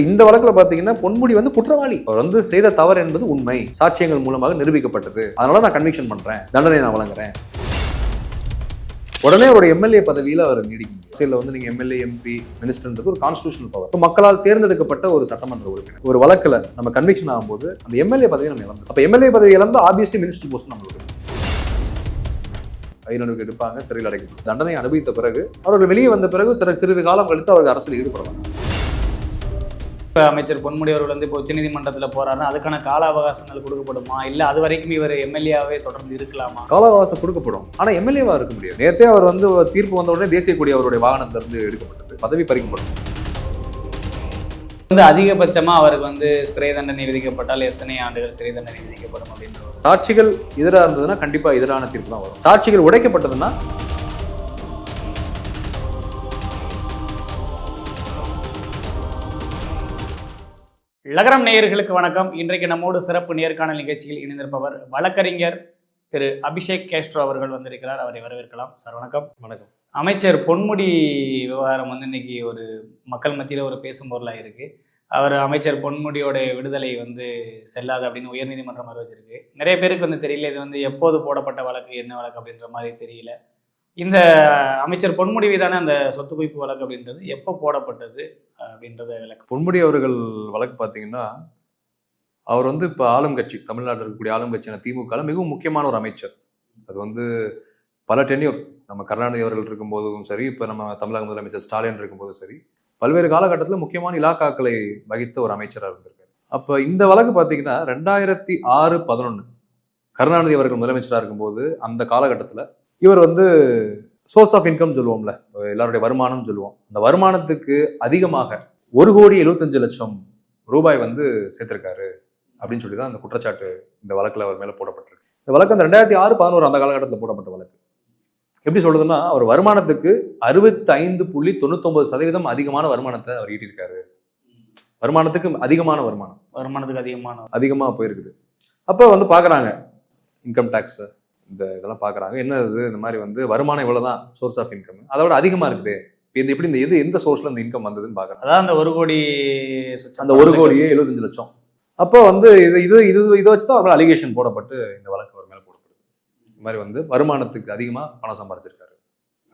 இந்த வழக்குல பாத்தீங்கன்னா பொன்முடி வந்து குற்றவாளி. அவர் வந்து செய்த தவறு என்பது உண்மை. சாட்சியங்கள் மூலமாக நிரூபிக்கப்பட்டது. அதனால நான் கன்விக்ஷன் பண்றேன். தண்டனை நான் வழங்குறேன். உடனே ஒரு எம்எல்ஏ பதவியில அவர் நீடிக்கும் முடியும் வந்து நீங்க எம்எல்ஏ எம்பி மினிஸ்டர்ன்றது ஒரு கான்ஸ்டியூஷனல் பவர் மக்களால் தேர்ந்தெடுக்கப்பட்ட ஒரு சட்டமன்ற உறுப்பினர். ஒரு வழக்குல நம்ம கன்விக்ஷன் ஆகும்போது அந்த எம்எல்ஏ பதவி நம்ம இழந்தோம் அப்ப எம்எல்ஏ பதவி இழந்து ஆப்வியஸ்லி மினிஸ்டர் போஸ்ட் நம்மளுக்கு ஐநூறுக்கு எடுப்பாங்க சிறையில் அடைக்கப்படும். தண்டனை அனுபவித்த பிறகு அவர்கள் வெளியே வந்த பிறகு சிறு சிறிது காலம் கழித்து அவர்கள் அரசியல் ஈடுபடுவாங்க அமைச்சர் பொன்முடி அவர்கள் வந்து இப்போ உச்சநீதிமன்றத்தில் போறாருன்னா அதுக்கான கால அவகாசங்கள் கொடுக்கப்படுமா? இல்லை அது வரைக்கும் இவர் எம்எல்ஏவே தொடர்ந்து இருக்கலாமா? கால அவகாசம் கொடுக்கப்படும். ஆனா எம்எல்ஏவா இருக்க முடியாது. நேத்தே அவர் வந்து தீர்ப்பு வந்த உடனே தேசிய கொடி அவருடைய வாகனத்துல இருந்து எடுக்கப்பட்டது. பதவி பறிக்கப்படும். வந்து அதிகபட்சமா அவருக்கு வந்து சிறை தண்டனை விதிக்கப்பட்டால் எத்தனை ஆண்டுகள் சிறை தண்டனை விதிக்கப்படும் அப்படின்ற சாட்சிகள் எதிராக இருந்ததுன்னா கண்டிப்பா எதிரான தீர்ப்பு தான் வரும். சாட்சிகள் உடைக்கப்பட்டதுன்னா லகரம் நேயர்களுக்கு வணக்கம். இன்றைக்கு நம்மோடு சிறப்பு நேர்காணல் நிகழ்ச்சியில் இணைந்திருப்பவர் வழக்கறிஞர் திரு அபிஷேக் கேஸ்ட்ரோ அவர்கள் வந்திருக்கிறார். அவரை வரவேற்கலாம். சார் வணக்கம். வணக்கம். அமைச்சர் பொன்முடி விவகாரம் வந்து இன்னைக்கு ஒரு மக்கள் மத்தியில் ஒரு பேசும் பொருளாக இருக்கு. அவர் அமைச்சர் பொன்முடியோட விடுதலை வந்து செல்லாது அப்படின்னு உயர்நீதிமன்றம் அறிவிச்சிருக்கு. நிறைய பேருக்கு வந்து தெரியல இது வந்து எப்போது போடப்பட்ட வழக்கு என்ன வழக்கு அப்படின்ற மாதிரி தெரியல. இந்த அமைச்சர் பொன்முடி மீதான அந்த சொத்து குவிப்பு வழக்கு அப்படின்றது எப்போ போடப்பட்டது அப்படின்றத விளக்கு பொன்முடி அவர்கள் வழக்கு பார்த்தீங்கன்னா அவர் வந்து இப்போ ஆளும் கட்சி தமிழ்நாட்டில் இருக்கக்கூடிய ஆளும் கட்சியான திமுக மிகவும் முக்கியமான ஒரு அமைச்சர். அது வந்து பல டென்யூர் நம்ம கருணாநிதி அவர்கள் இருக்கும்போதும் சரி இப்போ நம்ம தமிழக முதலமைச்சர் ஸ்டாலின் இருக்கும்போதும் சரி பல்வேறு காலகட்டத்தில் முக்கியமான இலாக்காக்களை வகித்த ஒரு அமைச்சராக இருந்திருக்காரு. அப்போ இந்த வழக்கு பார்த்தீங்கன்னா ரெண்டாயிரத்தி ஆறு பதினொன்று கருணாநிதி அவர்கள் முதலமைச்சராக இருக்கும்போது அந்த காலகட்டத்தில் இவர் வந்து சோர்ஸ் ஆஃப் இன்கம் சொல்லுவோம்ல. எல்லாருடைய வருமானம் சொல்லுவோம். அந்த வருமானத்துக்கு அதிகமாக ஒரு கோடி எழுபத்தஞ்சு லட்சம் ரூபாய் வந்து சேர்த்திருக்காரு அப்படின்னு சொல்லி தான் அந்த குற்றச்சாட்டு இந்த வழக்குல அவர் மேல போடப்பட்டிருக்கு. இந்த வழக்கு அந்த ரெண்டாயிரத்தி ஆறு பதினோரு அந்த காலகட்டத்தில் போடப்பட்ட வழக்கு. எப்படி சொல்றதுன்னா அவர் வருமானத்துக்கு அறுபத்தி ஐந்து புள்ளி தொண்ணூத்தொன்பது சதவீதம் அதிகமான வருமானத்தை அவர் ஈட்டியிருக்காரு. வருமானத்துக்கு அதிகமான வருமானம். வருமானத்துக்கு அதிகமான அதிகமா போயிருக்குது. அப்போ வந்து பாக்குறாங்க இன்கம் டேக்ஸ் இந்த இதெல்லாம் பாக்குறாங்க என்ன இது? இந்த மாதிரி வந்து வருமானம் இவ்வளவுதான் சோர்ஸ் ஆஃப் இன்கம் அதோட அதிகமா இருக்குது. இப்ப இந்த எப்படி இந்த இது எந்த சோர்ஸ்ல இந்த இன்கம் வந்ததுன்னு பாக்குறாங்க அதான் அந்த ஒரு கோடி அந்த ஒரு கோடியே எழுபத்தஞ்சு லட்சம். அப்போ வந்து இது இது இது இதை வச்சு தான் அவர் அலிகேஷன் போடப்பட்டு இந்த வழக்கு அவர் மேல போடப்படுது. இந்த மாதிரி வந்து வருமானத்துக்கு அதிகமா பணம் சம்பாதிச்சிருக்காரு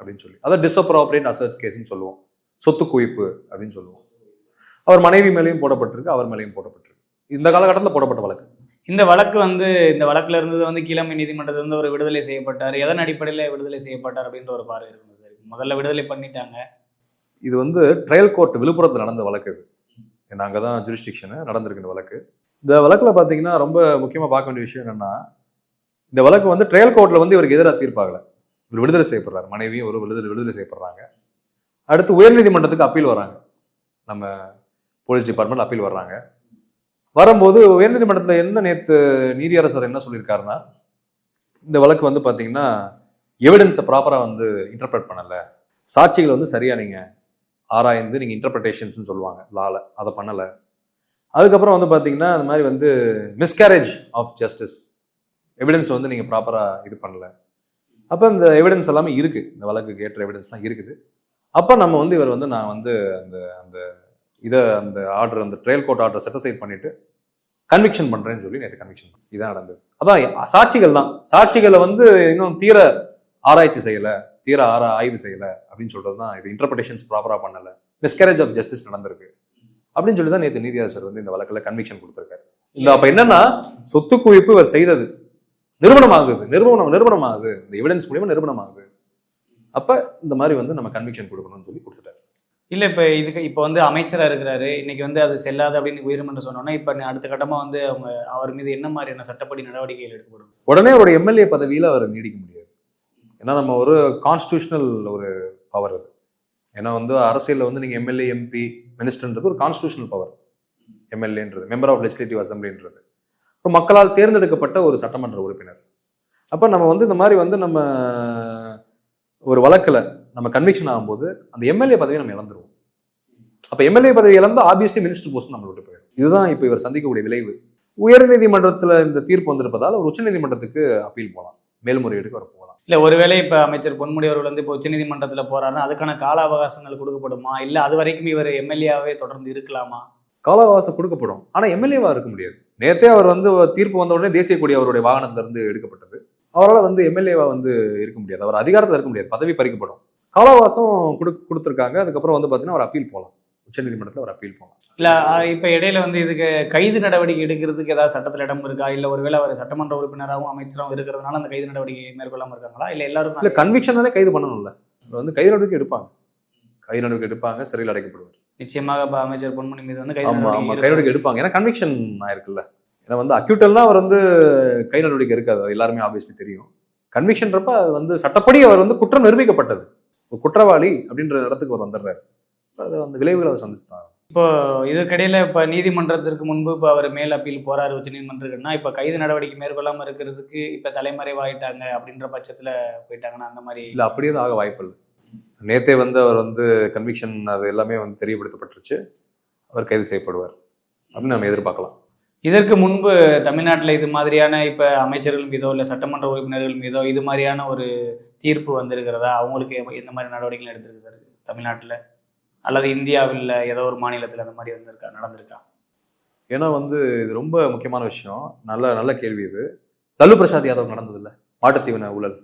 அப்படின்னு சொல்லி. அதை டிஸ்அப்ராப்ரேட் அசர்ட்ஸ் கேஸ்ன்னு சொல்லுவோம். சொத்து குவிப்பு அப்படின்னு சொல்லுவோம். அவர் மனைவி மேலேயும் போடப்பட்டிருக்கு அவர் மேலேயும் போடப்பட்டிருக்கு. இந்த காலகட்டத்தில் போடப்பட்ட வழக்கு. இந்த வழக்கு வந்து இந்த வழக்குல இருந்தது வந்து கீழமை நீதிமன்றத்தில் இருந்து ஒரு விடுதலை செய்யப்பட்டார். எதன் அடிப்படையில் விடுதலை செய்யப்பட்டார் அப்படின்ற ஒரு பார்வை இருக்கும் சார். முதல்ல விடுதலை பண்ணிட்டாங்க. இது வந்து ட்ரையல் கோர்ட் விழுப்புரத்தில் நடந்த வழக்கு இது. ஏன்னா அங்கே தான் ஜூரிஸ்டிக்ஷனு நடந்திருக்கு இந்த வழக்கு. இந்த வழக்கில் பார்த்தீங்கன்னா ரொம்ப முக்கியமாக பார்க்க வேண்டிய விஷயம் என்னென்னா இந்த வழக்கு வந்து ட்ரையல் கோர்ட்டில் வந்து இவருக்கு எதிராக தீர்ப்பாகலை. இவர் விடுதலை செய்யப்படுறாரு. மனைவியும் ஒரு விடுதலை விடுதலை செய்யப்படுறாங்க. அடுத்து உயர்நீதிமன்றத்துக்கு அப்பீல் வராங்க. நம்ம போலீஸ் டிபார்ட்மெண்ட் அப்பீல் வர்றாங்க. வரும்போது உயர்நீதிமன்றத்தில் என்ன நேற்று நீதியரசர் என்ன சொல்லியிருக்காருன்னா இந்த வழக்கு வந்து பார்த்தீங்கன்னா எவிடன்ஸை ப்ராப்பராக வந்து இன்டர்பிரட் பண்ணலை. சாட்சிகள் வந்து சரியாக நீங்கள் ஆராய்ந்து நீங்கள் இன்டர்பிரட்டேஷன்ஸ்னு சொல்லுவாங்க லால அதை பண்ணலை. அதுக்கப்புறம் வந்து பார்த்தீங்கன்னா அந்த மாதிரி வந்து மிஸ்கேரேஜ் ஆஃப் ஜஸ்டிஸ் எவிடன்ஸ் வந்து நீங்கள் ப்ராப்பராக இது பண்ணல. அப்போ இந்த எவிடன்ஸ் எல்லாமே இருக்குது இந்த வழக்கு ஏற்ற எவிடன்ஸ்லாம் இருக்குது. அப்போ நம்ம வந்து இவர் வந்து நான் வந்து அந்த அந்த இதை அந்த ஆர்டர் அந்த trial court order set aside பண்ணிட்டு கன்விக்ஷன் பண்ணுறேன்னு சொல்லி நேற்று கன்விக்ஷன் இதான் நடந்தது. அதான் சாட்சிகள் தான். சாட்சிகளை வந்து இன்னும் தீர ஆராய்ச்சி செய்யல தீர ஆரா ஆய்வு செய்யலை அப்படின்னு சொல்றது தான் இது இன்டர்பிரேஷன்ஸ் ப்ராப்பரா பண்ணல. மிஸ்கேரேஜ் ஆஃப் ஜஸ்டிஸ் நடந்திருக்கு. அப்படின்னு சொல்லி தான் நேற்று நீதியரசர் வந்து இந்த வழக்கில் கன்விக்ஷன் கொடுத்துருக்காரு. இந்த அப்போ என்னன்னா சொத்து குவிப்பு இவர் செய்தது. நிறுவனம் ஆகுது நிறுவனம் நிறுவனம் ஆகுது இந்த எவிடன்ஸ் மூலியமா நிறுவனம் ஆகுது அப்ப இந்த மாதிரி வந்து நம்ம கன்விக்ஷன் கொடுக்கணும்னு சொல்லி கொடுத்துட்டாரு. இல்ல இப்ப இதுக்கு இப்ப வந்து அமைச்சரா இருக்கிறாரு. இன்னைக்கு வந்து அது செல்லாது அப்படின்னு உயர்மன்றம் சொன்னோன்னா இப்ப அடுத்த கட்டமா வந்து அவங்க அவர் மீது என்ன மாதிரியான சட்டப்படி நடவடிக்கைகள் எடுக்கப்படும்? உடனே ஒரு எம்எல்ஏ பதவியில அவர் நீடிக்க முடியாது. ஏன்னா நம்ம ஒரு கான்ஸ்டியூஷனல் ஒரு பவர் அது. ஏன்னா வந்து அரசியலில் வந்து நீங்க எம்எல்ஏ எம்பி மினிஸ்டர்ன்றது ஒரு கான்ஸ்டியூஷனல் பவர் எம்எல்ஏன்றது மெம்பர் ஆஃப் லெஜிஸ்லேட்டிவ் அசம்பிளின்றது ஒரு மக்களால் தேர்ந்தெடுக்கப்பட்ட ஒரு சட்டமன்ற உறுப்பினர். அப்ப நம்ம வந்து இந்த மாதிரி வந்து நம்ம ஒரு வழக்கில் நம்ம கன்விக்ஷன் ஆகும்போது அந்த எம்எல்ஏ பதவியை நம்ம இழந்துருவோம். அப்ப எம்எல்ஏ பதவி இழந்தா ஆப்வியஸ்லி மினிஸ்டர் போஸ்ட் நம்ம விட்டு போயிடும். இதுதான் இப்போ இவர் சந்திக்கக்கூடிய விளைவு. உயர்நீதிமன்றத்துல இந்த தீர்ப்பு வந்திருப்பதால் ஒரு உச்சநீதிமன்றத்துக்கு அப்பீல் போகலாம். மேல்முறையீடுக்கு அவர் போகலாம். இல்ல ஒருவேளை இப்ப அமைச்சர் பொன்முடி அவர்கள் வந்து இப்போ உச்சநீதிமன்றத்துல போறாருன்னா அதுக்கான கால அவகாசங்கள் கொடுக்கப்படுமா? இல்ல அது வரைக்கும் இவர் எம்எல்ஏவே தொடர்ந்து இருக்கலாமா? காலவாசம் கொடுக்கப்படும். ஆனா எம்எல்ஏவா இருக்க முடியாது. நேத்தே அவர் வந்து தீர்ப்பு வந்த உடனே தேசிய கொடி அவருடைய வாகனத்துல இருந்து எடுக்கப்பட்டது. அவரால் வந்து எம்எல்ஏவா வந்து இருக்க முடியாது. அவர் அதிகாரத்தில் இருக்க முடியாது. பதவி பறிக்கப்படும். காலவாசம் கொடு கொடுத்துருக்காங்க. அதுக்கப்புறம் வந்து பார்த்தீங்கன்னா அவர் அப்பீல் போகலாம் உச்சநீதிமன்றத்தில் அவர் அப்பீல் போகலாம் இல்ல இப்ப இடையில வந்து இதுக்கு கைது நடவடிக்கை எடுக்கிறதுக்கு ஏதாவது சட்டத்துல இடம் இருக்கா? இல்ல ஒருவேளை அவர் சட்டமன்ற உறுப்பினராகவும் அமைச்சராகவும் இருக்கிறதுனால அந்த கைது நடவடிக்கை மேற்கொள்ளாம இருக்காங்களா? இல்ல எல்லாரும் இல்ல கன்விக்ஷனாலே கைது பண்ணணும்ல. அவர் வந்து கைது நடவடிக்கை எடுப்பாங்க. கைது நடவடிக்கை எடுப்பாங்க சிறையில் அடைக்கப்படுவார். நிச்சயமாக இப்ப அமைச்சர் பொன்முடி மீது வந்து கைது நடவடிக்கை எடுப்பாங்க. ஏன்னா கன்விக்ஷன் ஆயிருக்குல்ல. ஏன்னா வந்து அக்யூட்டல்னா அவர் வந்து கை நடவடிக்கை இருக்காது எல்லாருமே ஆப்வியஸ்லி தெரியும். கன்விக்ஷன்றப்ப அது வந்து சட்டப்படி அவர் வந்து குற்றம் நிரூபிக்கப்பட்டது. ஒரு குற்றவாளி அப்படின்ற இடத்துக்கு அவர் வந்துடுறாரு. அது அந்த விளைவுகளை அவர் சந்திச்சுதான். இப்போ இதுக்கிடையில இப்ப நீதிமன்றத்திற்கு முன்பு இப்ப அவர் மேல் அப்பீல் போறாரு உச்ச நீதிமன்றத்துக்குன்னா இப்ப கைது நடவடிக்கை மேற்கொள்ளாம இருக்கிறதுக்கு இப்ப தலைமறைவாயிட்டாங்க அப்படின்ற பட்சத்துல போயிட்டாங்கன்னா அந்த மாதிரி இல்ல அப்படியே தான் ஆக வாய்ப்பு இல்லை. நேத்தே வந்து அவர் வந்து கன்விக்ஷன் அது எல்லாமே வந்து தெரியப்படுத்தப்பட்டுருச்சு. அவர் கைது செய்யப்படுவார். அப்படின்னு நம்ம எதிர்பார்க்கலாம். இதற்கு முன்பு தமிழ்நாட்டில் இது மாதிரியான இப்போ அமைச்சர்கள் மீதோ இல்லை சட்டமன்ற உறுப்பினர்கள் மீதோ இது மாதிரியான ஒரு தீர்ப்பு வந்திருக்கிறதா? அவங்களுக்கு எந்த மாதிரி நடவடிக்கைகள் எடுத்திருக்கு சார் தமிழ்நாட்டில்? அல்லது இந்தியாவில் ஏதோ ஒரு மாநிலத்தில் அந்த மாதிரி வந்திருக்கா நடந்திருக்கா? ஏன்னா வந்து இது ரொம்ப முக்கியமான விஷயம். நல்ல நல்ல கேள்வி இது. லல்லு பிரசாத் யாதவ் நடந்ததில்ல. மாட்டுத்தீவன ஊழல்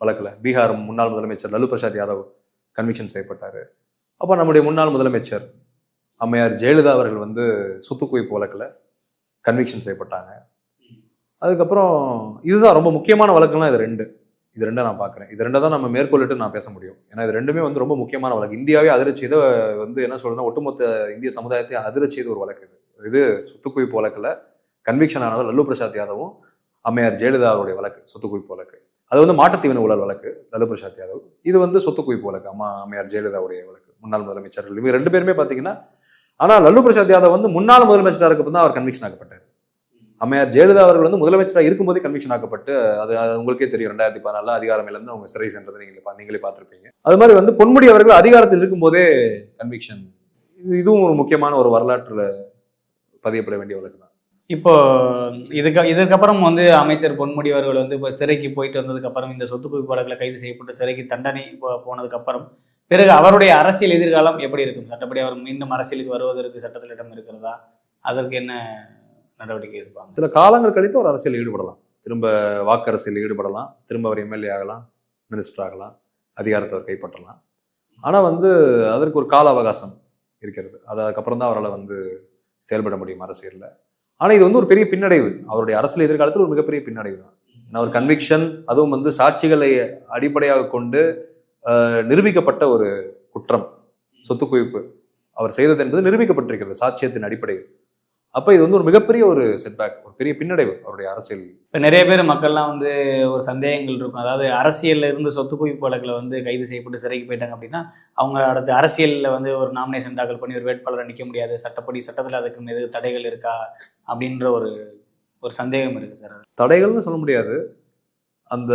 வழக்கில். பீகார் முன்னாள் முதலமைச்சர் லல்லு பிரசாத் யாதவ் கன்விக்ஷன் செய்யப்பட்டார். அப்போ நம்முடைய முன்னாள் முதலமைச்சர் அம்மையார் ஜெயலலிதா அவர்கள் வந்து சொத்து குவிப்பு வழக்குல கன்விக்ஷன் செய்யப்பட்டாங்க. அதுக்கப்புறம் இதுதான் ரொம்ப முக்கியமான வழக்குலாம் இது ரெண்டு. இது ரெண்டை நான் பார்க்குறேன். இது ரெண்டை தான் நம்ம மேற்கொள்ளிட்டு நான் பேச முடியும். ஏன்னா இது ரெண்டுமே வந்து ரொம்ப முக்கியமான வழக்கு. இந்தியாவே அதிரச்சி இதை வந்து என்ன சொல்றதுன்னா ஒட்டுமொத்த இந்திய சமுதாயத்தை அதிரச்சியது ஒரு வழக்கு இது. இது சொத்துக்குவிப்பு வழக்கில் வழக்குல கன்விக்ஷன் ஆனது லல்லு பிரசாத் யாதவும் அம்மையார் ஜெயலலிதா அவருடைய வழக்கு சொத்துக்குவிப்பு வழக்கு அது வந்து மாட்டுத்தீவன ஊழல் வழக்கு லல்லு பிரசாத் யாதவ். இது வந்து சொத்துக்குவிப்பு வழக்கு அம்மா அம்மையார் ஜெயலலிதாவுடைய வழக்கு முன்னாள் முதலமைச்சர்கள். இவங்க ரெண்டு பேருமே பார்த்தீங்கன்னா ஆனால் லல்லு பிரசாத் யாதவ் வந்து முன்னாள் முதலமைச்சராக இருக்கப்போ தான் அவர் கன்விக்ஷன் ஆக்கப்பட்டார். அம்மையார் ஜெயலலிதா அவர்கள் வந்து முதலமைச்சராக இருக்கும்போதே கன்விக்ஷன் ஆக்கப்பட்டு அது அது உங்களுக்கே தெரியும் ரெண்டாயிரத்தி பதினாலில் அதிகாரமிலிருந்து அவங்க சிறை சென்றதை நீங்களே பா- நீங்களே பார்த்துருப்பீங்க. அது மாதிரி வந்து பொன்முடி அவர்கள் அதிகாரத்தில் இருக்கும்போதே கன்விக்ஷன் இது இதுவும் ஒரு முக்கியமான ஒரு வரலாற்றில் பதியப்பட வேண்டிய வழக்கு தான். இப்போ இதுக்கு இதுக்கப்புறம் வந்து அமைச்சர் பொன்முடி அவர்கள் வந்து இப்போ சிறைக்கு போயிட்டு வந்ததுக்கப்புறம் இந்த சொத்து குவிப்பு வழக்கில் கைது செய்யப்பட்டு சிறைக்கு தண்டனை போனதுக்கப்புறம் போனதுக்கு அப்புறம் பிறகு அவருடைய அரசியல் எதிர்காலம் எப்படி இருக்கும்? சட்டப்படி அவர் மீண்டும் அரசியலுக்கு வருவதற்கு சட்டத்தில் இடம் இருக்கிறதா? அதற்கு என்ன நடவடிக்கை எடுப்பாங்க? சில காலங்கள் கழித்து ஒரு அரசியல் ஈடுபடலாம். திரும்ப வாக்கு அரசியல் ஈடுபடலாம். திரும்ப அவர் எம்எல்ஏ ஆகலாம் மினிஸ்டர் ஆகலாம் அதிகாரத்தை அவர் கைப்பற்றலாம். ஆனால் வந்து அதற்கு ஒரு கால அவகாசம் இருக்கிறது. அது அதுக்கப்புறம் தான் அவரால் வந்து செயல்பட முடியும் அரசியலில். ஆனால் இது வந்து ஒரு பெரிய பின்னடைவு. அவருடைய அரசியல் எதிர்காலத்தில் ஒரு மிகப்பெரிய பின்னடைவு தான். ஏன்னா ஒரு கன்விக்ஷன் அதுவும் வந்து சாட்சிகளை அடிப்படையாக கொண்டு நிரூபிக்கப்பட்ட ஒரு குற்றம் சொத்து குவிப்பு அவர் செய்தது என்பது நிரூபிக்கப்பட்டிருக்கிறது சாட்சியத்தின் அடிப்படையில். அப்ப இது வந்து ஒரு மிகப்பெரிய ஒரு செட்பேக் ஒரு பெரிய பின்னடைவு அவருடைய அரசியல். இப்போ நிறைய பேர் மக்கள்லாம் வந்து ஒரு சந்தேகங்கள் இருக்கும். அதாவது அரசியல்ல இருந்து சொத்து குவிப்பு வழக்கில் வந்து கைது செய்யப்பட்டு சிறைக்கு போயிட்டாங்க அப்படின்னா அவங்க அடுத்து அரசியலில் வந்து ஒரு நாமினேஷன் தாக்கல் பண்ணி ஒரு வேட்பாளரை நிற்க முடியாது. சட்டப்படி சட்டத்தில் அதுக்கு மீது தடைகள் இருக்கா? அப்படின்ற ஒரு ஒரு சந்தேகம் இருக்கு சார். தடைகள்னு சொல்ல முடியாது. அந்த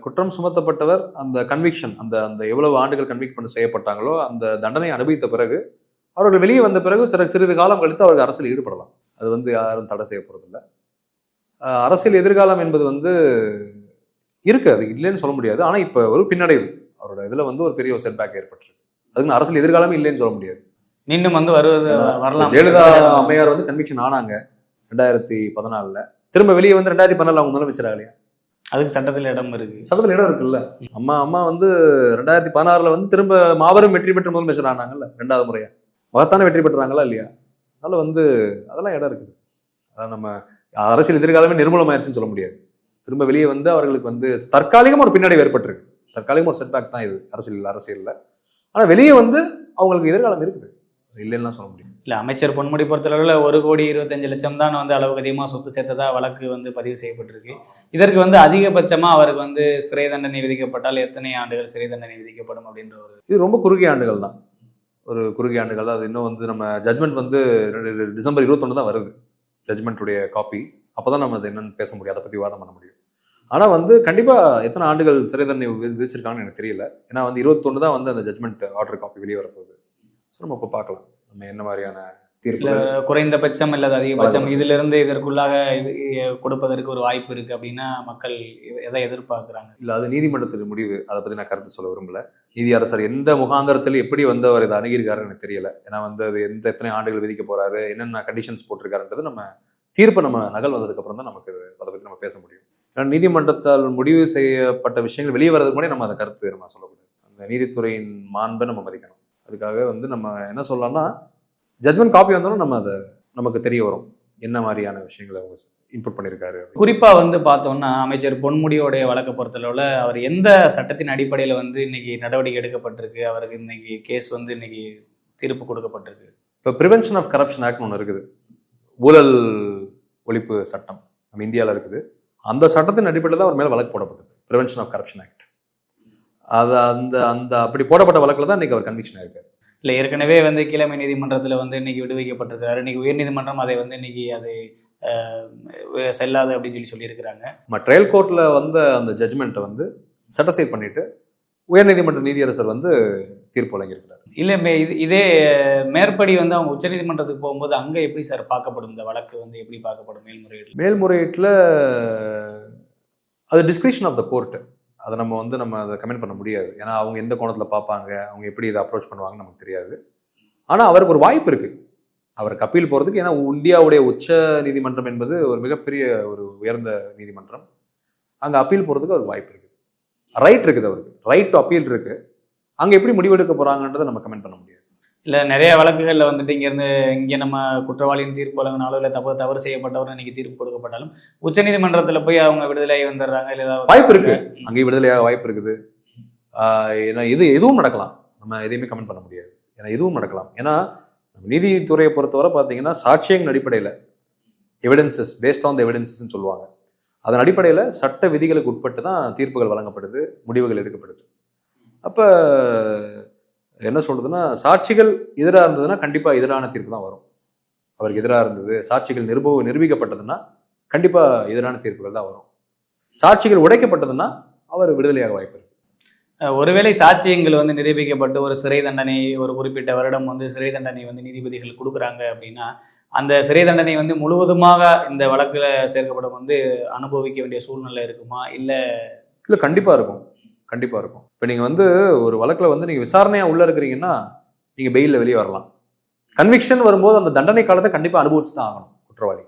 குற்றம் சுமத்தப்பட்டவர் அந்த கன்விக்ஷன் அந்த அந்த எவ்வளவு ஆண்டுகள் கன்விக்ட் பண்ண செய்யப்பட்டாங்களோ அந்த தண்டனை அனுபவித்த பிறகு அவர்கள் வெளியே வந்த பிறகு சில சிறிது காலம் கழித்து அவர்கள் அரசியல் ஈடுபடலாம். அது வந்து யாரும் தடை செய்ய போறதில்ல. அஹ் அரசியல் எதிர்காலம் என்பது வந்து இருக்கு. அது இல்லைன்னு சொல்ல முடியாது. ஆனா இப்ப ஒரு பின்னடைவு. அவரோட இதுல வந்து ஒரு பெரிய ஒரு செட்பேக் ஏற்பட்டிருக்கு. அதுக்கு அரசியல் எதிர்காலமே இல்லைன்னு சொல்ல முடியாது. மீண்டும் வந்து வருவது வரலாம். ஜெயலலிதா அம்மையார் வந்து கன்விக்ஷன் ஆனாங்க. ரெண்டாயிரத்தி பதினாலுல. திரும்ப வெளியே வந்து ரெண்டாயிரத்தி பதினாலு அவங்க முதலமைச்சர் ஆகலையா? அதுக்கு சட்டத்தில் இடம் இருக்கு. சட்டத்தில் இடம் இருக்குல்ல? அம்மா அம்மா வந்து ரெண்டாயிரத்தி பதினாறுல வந்து திரும்ப மாபெரும் வெற்றி பெற்ற முதலமைச்சர் ஆனாங்கல்ல ரெண்டாவது முறையா? மகத்தான வெற்றி பெற்றாங்களா இல்லையா? அதனால வந்து அதெல்லாம் இடம் இருக்குது. அதான் நம்ம அரசியல் எதிர்காலமே நிர்மூலமாயிருச்சுன்னு சொல்ல முடியாது. திரும்ப வெளியே வந்து அவர்களுக்கு வந்து தற்காலிகமாக ஒரு பின்னடைவு ஏற்பட்டிருக்கு தற்காலிகமாக ஒரு செட்பேக் தான் இது அரசியல் அரசியலில். ஆனால் வெளியே வந்து அவங்களுக்கு எதிர்காலம் இருக்குது. இல்லைன்னா சொல்ல முடியும் இல்லை அமைச்சர் பொன்முடி பொறுத்தளவில் ஒரு கோடி இருபத்தஞ்சு லட்சம் தான் வந்து அளவுக்கு அதிகமாக சொத்து சேர்த்ததா வழக்கு வந்து பதிவு செய்யப்பட்டிருக்கு. இதற்கு வந்து அதிகபட்சமாக அவருக்கு வந்து சிறை தண்டனை விதிக்கப்பட்டால் எத்தனை ஆண்டுகள் சிறை தண்டனை விதிக்கப்படும் அப்படின்ற ஒரு இது ரொம்ப குறுகிய ஆண்டுகள் தான். ஒரு குறுகிய ஆண்டுகள் தான். அது இன்னும் வந்து நம்ம ஜட்மெண்ட் வந்து டிசம்பர் இருபத்தொன்று தான் வருது. ஜட்மெண்ட்டுடைய காப்பி அப்போ தான் நம்ம அது என்னென்னு பேச முடியும். அதை பற்றி வாதம் பண்ண முடியும். ஆனால் வந்து கண்டிப்பாக எத்தனை ஆண்டுகள் சிறை தண்டனை விதிச்சிருக்காங்கன்னு எனக்கு தெரியல. ஏன்னா வந்து இருபத்தொன்று தான் வந்து அந்த ஜட்மெண்ட் ஆர்டர் காப்பி வெளியே வரப்போகுது. ஸோ நம்ம இப்போ பார்க்கலாம். நம்ம என்ன மாதிரியான தீர்ப்பு குறைந்தபட்சம் அல்லது அதிகபட்சம் இதிலிருந்து இதற்குள்ளாக இது கொடுப்பதற்கு ஒரு வாய்ப்பு இருக்கு அப்படின்னா மக்கள் எதை எதிர்பார்க்கறாங்க? இல்ல அது நீதிமன்றத்தின் முடிவு. அதை பத்தி நான் கருத்து சொல்ல விரும்பல. நீதியரசர் எந்த முகாந்தரத்தில் எப்படி வந்து அவர் இதை அணுகியிருக்காருன்னு எனக்கு தெரியல. ஏன்னா வந்து அது எந்த எத்தனை ஆண்டுகள் விதிக்க போறாரு என்னென்ன கண்டிஷன்ஸ் போட்டிருக்காருன்றது நம்ம தீர்ப்பு நம்ம நகல் வந்ததுக்கு அப்புறம் தான் நமக்கு அதை பத்தி நம்ம பேச முடியும். ஏன்னா நீதிமன்றத்தால் முடிவு செய்யப்பட்ட விஷயங்கள் வெளியே வரதுக்கு முன்னாடி நம்ம அதை கருத்து நம்ம சொல்லக்கூடாது. அந்த நீதித்துறையின் மாண்பை நம்ம மதிக்கணும். அதுக்காக வந்து நம்ம என்ன சொல்லலாம்னா ஜட்மெண்ட் காப்பி வந்தாலும் நம்ம அதை நமக்கு தெரிய வரும். என்ன மாதிரியான விஷயங்களை அவங்க இன்புட் பண்ணியிருக்காரு அப்படின்னு. குறிப்பா வந்து பார்த்தோம்னா அமைச்சர் பொன்முடியோடைய வழக்கை பொறுத்தளவுல அவர் எந்த சட்டத்தின் அடிப்படையில வந்து இன்னைக்கு நடவடிக்கை எடுக்கப்பட்டிருக்கு அவருக்கு இன்னைக்கு கேஸ் வந்து இன்னைக்கு தீர்ப்பு கொடுக்கப்பட்டிருக்கு? இப்போ ப்ரிவென்ஷன் ஆஃப் கரப்ஷன் ஆக்ட்னு ஒன்று இருக்குது. ஊழல் ஒழிப்பு சட்டம் நம்ம இந்தியாவில் இருக்குது. அந்த சட்டத்தின் அடிப்படையில் தான் அவர் மேலே வழக்கு போடப்பட்டது. ப்ரிவென்ஷன் ஆஃப் கரப்ஷன் ஆக்ட் அது அந்த அந்த அப்படி போடப்பட்ட வழக்கில் தான் இன்னைக்கு அவர் கன்விக்ஷன் ஆயிருக்காரு. இல்ல ஏற்கனவே வந்து கீழமை நீதிமன்றத்துல வந்து இன்னைக்கு விடுவிக்கப்பட்டிருக்காரு இன்னைக்கு உயர்நீதிமன்றம் அதை வந்து இன்னைக்கு அது செல்லாது அப்படின்னு சொல்லி சொல்லியிருக்கிறாங்க. நம்ம ட்ரையல் கோர்ட்டில் வந்த அந்த ஜட்ஜ்மெண்ட்டை வந்து சட்டசைட் பண்ணிட்டு உயர்நீதிமன்ற நீதியரசர் வந்து தீர்ப்பு வழங்கியிருக்கிறார். இல்ல மே- இது இதே மேற்படி வந்து அவங்க உச்சநீதிமன்றத்துக்கு போகும்போது அங்க எப்படி சார் பார்க்கப்படும்? இந்த வழக்கு வந்து எப்படி பார்க்கப்படும்? மேல்முறையீடு மேல்முறையீட்டில் அது டிஸ்கிரிப்ஷன் ஆஃப் த கோர்ட்டு அதை நம்ம வந்து நம்ம அதை கமெண்ட் பண்ண முடியாது. ஏன்னா அவங்க எந்த கோணத்தில் பார்ப்பாங்க அவங்க எப்படி இதை அப்ரோச் பண்ணுவாங்கன்னு நமக்கு தெரியாது. ஆனால் அவருக்கு ஒரு வாய்ப்பு இருக்குது அவருக்கு அப்பீல் போகிறதுக்கு ஏன்னா இந்தியாவுடைய உச்ச நீதிமன்றம் என்பது ஒரு மிகப்பெரிய ஒரு உயர்ந்த நீதிமன்றம். அங்கே அப்பீல் போகிறதுக்கு அவருக்கு வாய்ப்பு இருக்குது. ரைட் இருக்குது அவருக்கு. ரைட் டு அப்பீல் இருக்குது அங்கே எப்படி முடிவெடுக்க போகிறாங்கன்றதை நம்ம கமெண்ட் பண்ண முடியாது. இல்ல நிறைய வழக்குகள்ல வந்துட்டு இங்க இருந்து இங்க நம்ம குற்றவாளியின் தீர்ப்பு வழங்கினாலோ இல்ல தவறு தவறு செய்யப்பட்டவர் இன்னைக்கு தீர்ப்பு கொடுக்கப்பட்டாலும் உச்சநீதிமன்றத்துல போய் அவங்க விடுதலை வந்துடுறாங்க இல்ல ஏதாவது வாய்ப்பு இருக்கு. அங்கேயும் விடுதலையாக வாய்ப்பு இருக்குது. ஏன்னா இது எதுவும் நடக்கலாம். நம்ம எதையுமே கமெண்ட் பண்ண முடியாது. ஏன்னா எதுவும் நடக்கலாம். ஏன்னா நீதித்துறையை பொறுத்தவரை பார்த்தீங்கன்னா சாட்சியங்கள் அடிப்படையில் எவிடன்சஸ் பேஸ்ட் ஆன் த எவிடன்சஸ்ன்னு சொல்லுவாங்க. அதன் அடிப்படையில் சட்ட விதிகளுக்கு உட்பட்டு தான் தீர்ப்புகள் வழங்கப்படுது முடிவுகள் எடுக்கப்படுது. அப்போ என்ன சொல்றதுன்னா சாட்சிகள் எதிராக இருந்ததுன்னா கண்டிப்பாக எதிரான தீர்ப்பு தான் வரும். அவருக்கு எதிராக இருந்தது சாட்சிகள் நிரூப நிரூபிக்கப்பட்டதுன்னா கண்டிப்பாக எதிரான தீர்ப்புகள் தான் வரும். சாட்சிகள் உடைக்கப்பட்டதுன்னா அவர் விடுதலையாக வாய்ப்பு இருக்கு. ஒருவேளை சாட்சியங்கள் வந்து நிரூபிக்கப்பட்டு ஒரு சிறை தண்டனை ஒரு குறிப்பிட்ட வருடம் வந்து சிறை தண்டனை வந்து நீதிபதிகள் கொடுக்குறாங்க அப்படின்னா அந்த சிறை தண்டனை வந்து முழுவதுமாக இந்த வழக்குல சேர்க்கப்படும் வந்து அனுபவிக்க வேண்டிய சூழ்நிலை இருக்குமா? இல்ல இல்லை கண்டிப்பாக இருக்கும். கண்டிப்பாக இருக்கும். இப்போ நீங்கள் வந்து ஒரு வழக்கில் வந்து நீங்கள் விசாரணையாக உள்ளே இருக்கிறீங்கன்னா நீங்கள் பெயிலில் வெளியே வரலாம். கன்விக்ஷன் வரும்போது அந்த தண்டனை காலத்தை கண்டிப்பாக அனுபவிச்சு தான் ஆகணும் குற்றவாளி.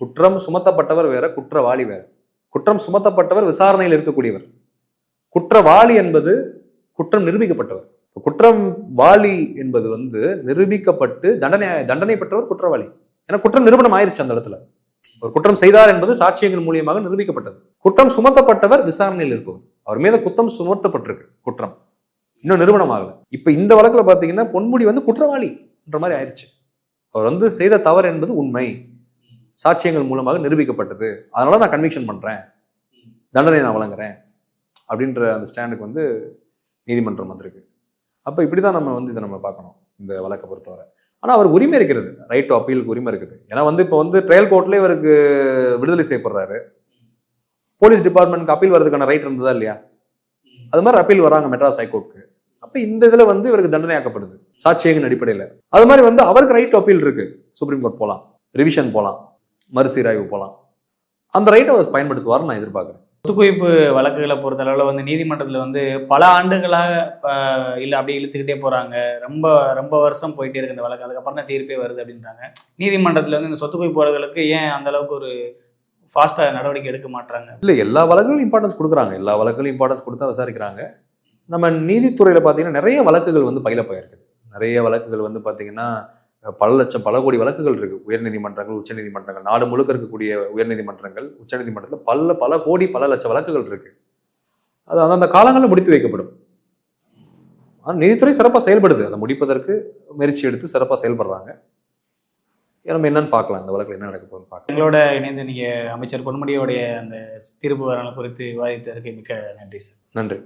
குற்றம் சுமத்தப்பட்டவர் வேற குற்றவாளி வேற. குற்றம் சுமத்தப்பட்டவர் விசாரணையில் இருக்கக்கூடியவர். குற்றவாளி என்பது குற்றம் நிரூபிக்கப்பட்டவர். குற்றம் வாளி என்பது வந்து நிரூபிக்கப்பட்டு தண்டனை தண்டனை பெற்றவர் குற்றவாளி. ஏன்னா குற்றம் நிரூபணம் ஆயிருச்சு அந்த இடத்துல. ஒரு குற்றம் செய்தார் என்பது சாட்சியங்கள் மூலியமாக நிரூபிக்கப்பட்டது. குற்றம் சுமத்தப்பட்டவர் விசாரணையில் இருப்பவர். அவர் மீது குத்தம் சுமர்த்தப்பட்டிருக்கு குற்றம். இன்னும் நிறுவனம் ஆகல இப்ப இந்த வழக்குல பாத்தீங்கன்னா பொன்முடி வந்து குற்றவாளின்ற மாதிரி ஆயிடுச்சு. அவர் வந்து செய்த தவறு என்பது உண்மை. சாட்சியங்கள் மூலமாக நிரூபிக்கப்பட்டது. அதனால நான் கன்விக்ஷன் பண்றேன். தண்டனை நான் வழங்குறேன். அப்படின்ற அந்த ஸ்டாண்டுக்கு வந்து நீதிமன்றம் வந்திருக்கு. அப்ப இப்படிதான் நம்ம வந்து இதை நம்ம பார்க்கணும் இந்த வழக்கை பொறுத்தவரை. ஆனா அவர் உரிமை இருக்கிறது. ரைட் டு அப்பீலுக்கு உரிமை இருக்குது. ஏன்னா வந்து இப்போ வந்து ட்ரையல் கோர்ட்ல இவருக்கு விடுதலை செய்யப்படுறாரு. போலீஸ் டிபார்ட்மெண்ட்க்கு அப்பீல் வரதுக்கான ரைட் இருந்ததா இல்லையா? அது மாதிரி அப்பீல் வராங்க மெட்ராஸ் ஹைகோர்ட்டுக்கு அப்ப இந்த இதுல வந்து இவருக்கு தண்டனை ஆக்கப்படுது சாட்சியங்கள் அடிப்படையில. அது மாதிரி வந்து அவருக்கு ரைட் அப்பீல் இருக்கு. சுப்ரீம் கோர்ட் போலாம் ரிவிஷன் போலாம் மறுசீராய்வு போலாம். அந்த ரைட்டை அவர் பயன்படுத்துவார்னு நான் எதிர்பார்க்குறேன். சொத்துக்குவிப்பு வழக்குகளை பொறுத்தளவில் வந்து நீதிமன்றத்தில் வந்து பல ஆண்டுகளாக இல்லை அப்படி இழுத்துக்கிட்டே போகிறாங்க ரொம்ப ரொம்ப வருஷம் போயிட்டே இருக்கு இந்த வழக்கு. அதுக்கப்புறம் தான் தீர்ப்பே வருது அப்படின்றாங்க. நீதிமன்றத்தில் வந்து இந்த சொத்துக்குவிப்பு வழக்குகளுக்கு ஏன் அந்த அளவுக்கு ஒரு ஃபாஸ்ட்டாக நடவடிக்கை எடுக்க மாட்டாங்க இல்லை எல்லா வழக்குகளும் இம்பார்ட்டன்ஸ் கொடுக்குறாங்க. எல்லா வழக்குகளும் இம்பார்ட்டன்ஸ் கொடுத்தா விசாரிக்கிறாங்க. நம்ம நீதித்துறையில் பார்த்தீங்கன்னா நிறைய வழக்குகள் வந்து பயில போயிருக்குது நிறைய வழக்குகள் வந்து பார்த்தீங்கன்னா பல லட்சம் பல கோடி வழக்குகள் இருக்கு. உயர்நீதிமன்றங்கள் உச்சநீதிமன்றங்கள் நாடு முழுக்க இருக்கக்கூடிய உயர்நீதிமன்றங்கள் உச்சநீதிமன்றத்தில் பல பல கோடி பல லட்சம் வழக்குகள் இருக்கு. அது அந்தந்த காலங்களில் முடித்து வைக்கப்படும். ஆனால் நீதித்துறை சிறப்பாக செயல்படுது. அதை முடிப்பதற்கு முயற்சி எடுத்து சிறப்பாக செயல்படுறாங்க. நம்ம என்னன்னு பார்க்கலாம். இந்த வழக்கில் என்ன நடக்க போகுதுன்னு பார்க்கலாம். எங்களோட இணைந்து நீங்கள் அமைச்சர் பொன்முடியோடைய அந்த தீர்ப்பு வரலாறு குறித்து விவாதித்ததற்கு மிக்க நன்றி சார். நன்றி.